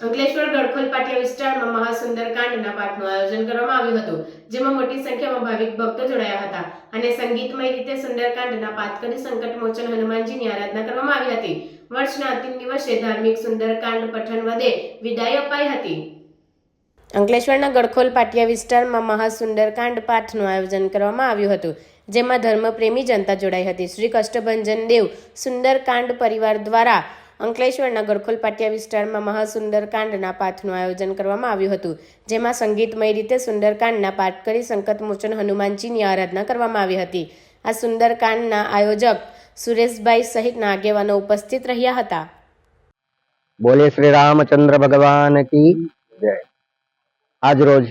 અંકલેશ્વર ગડખોલ પાટિયા વિસ્તારમાં મહાસુંદરકાંડના પાઠનું આયોજન કરવામાં આવ્યું હતું, જેમાં મોટી સંખ્યામાં ભાવિક ભક્તો જોડાયા હતા અને સંગીતમય રીતે સુંદરકાંડના પાઠ કરી સંકટ મોચન હનુમાનજીની આરાધના કરવામાં આવી હતી. વર્ષના અંતિમ દિવસે ધાર્મિક સુંદરકાંડ પઠન વધે વિદાય અપાઈ હતી. અંકલેશ્વરના ગડખોલ પાટિયા વિસ્તારમાં મહાસુંદરકાંડ પાઠનું આયોજન કરવામાં આવ્યું હતું, જેમાં ધર્મપ્રેમી જનતા જોડાઈ હતી. શ્રી કષ્ટભંજન દેવ સુંદરકાંડ પરિવાર દ્વારા અંકલેશ્વરના ગડખોલ પાટિયા વિસ્તારમાં મહાસુંદરકાંડના પાઠનું આયોજન કરવામાં આવ્યું હતું, જેમાં સંગીતમય રીતે સુંદરકાંડના પાઠ કરી સંકટમોચન હનુમાનજીની આરાધના કરવામાં આવી હતી. આ સુંદરકાંડના આયોજક સુરેશભાઈ સહિતના આગેવાનો ઉપસ્થિત રહ્યા હતા. બોલે શ્રી રામચંદ્ર ભગવાન કી જય. આજ રોજ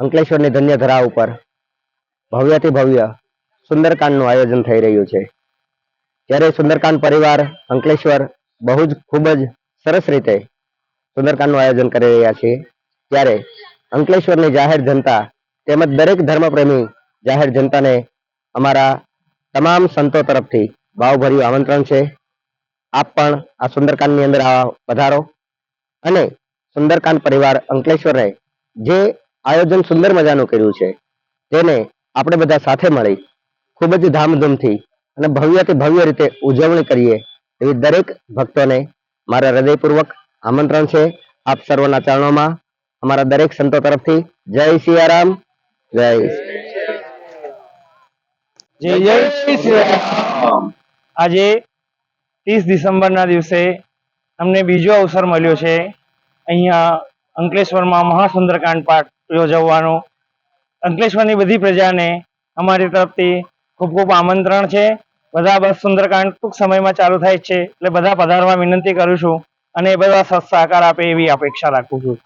અંકલેશ્વરની ધન્ય ધરા ઉપર ભવ્યથી ભવ્ય સુંદરકાંડનું આયોજન થઈ રહ્યું છે. ત્યારે સુંદરકાંડ પરિવાર અંકલેશ્વર બહુ જ ખૂબ જ સરસ રીતે સુંદરકાંડનું આયોજન કરી રહ્યા છીએ. ત્યારે અંકલેશ્વરની જાહેર જનતા તેમજ દરેક ધર્મપ્રેમી જાહેર જનતાને અમારા તમામ સંતો તરફથી ભાવભર્યું આમંત્રણ છે. આપ પણ આ સુંદરકાંડની અંદર આ વધારો અને સુંદરકાંડ પરિવાર અંકલેશ્વરે જે આયોજન સુંદર મજાનું કર્યું છે તેને આપણે બધા સાથે મળી ખૂબ જ ધામધૂમથી અને ભવ્યથી ભવ્ય રીતે ઉજવણી કરીએ એવી દરેક ભક્તોને મારા હૃદયપૂર્વક આમંત્રણ છે. આપ સર્વના ચરણોમાં અમારા દરેક સંતો તરફથી જય સિયારામ, જય જય શ્રી આજે ત્રીસ ડિસેમ્બરના દિવસે અમને બીજો અવસર મળ્યો છે. અહીંયા અંકલેશ્વરમાં મહાસુંદરકાંડ પાઠ યોજવાનો. અંકલેશ્વરની બધી પ્રજાને અમારી તરફથી ખૂબ ખૂબ આમંત્રણ છે. બધા બસ સુંદરકાંડ ટૂંક સમયમાં ચાલુ થાય છે એટલે બધા પધારવા વિનંતી કરું છું અને એ બધા સત્સહકાર આપે એવી અપેક્ષા રાખું છું.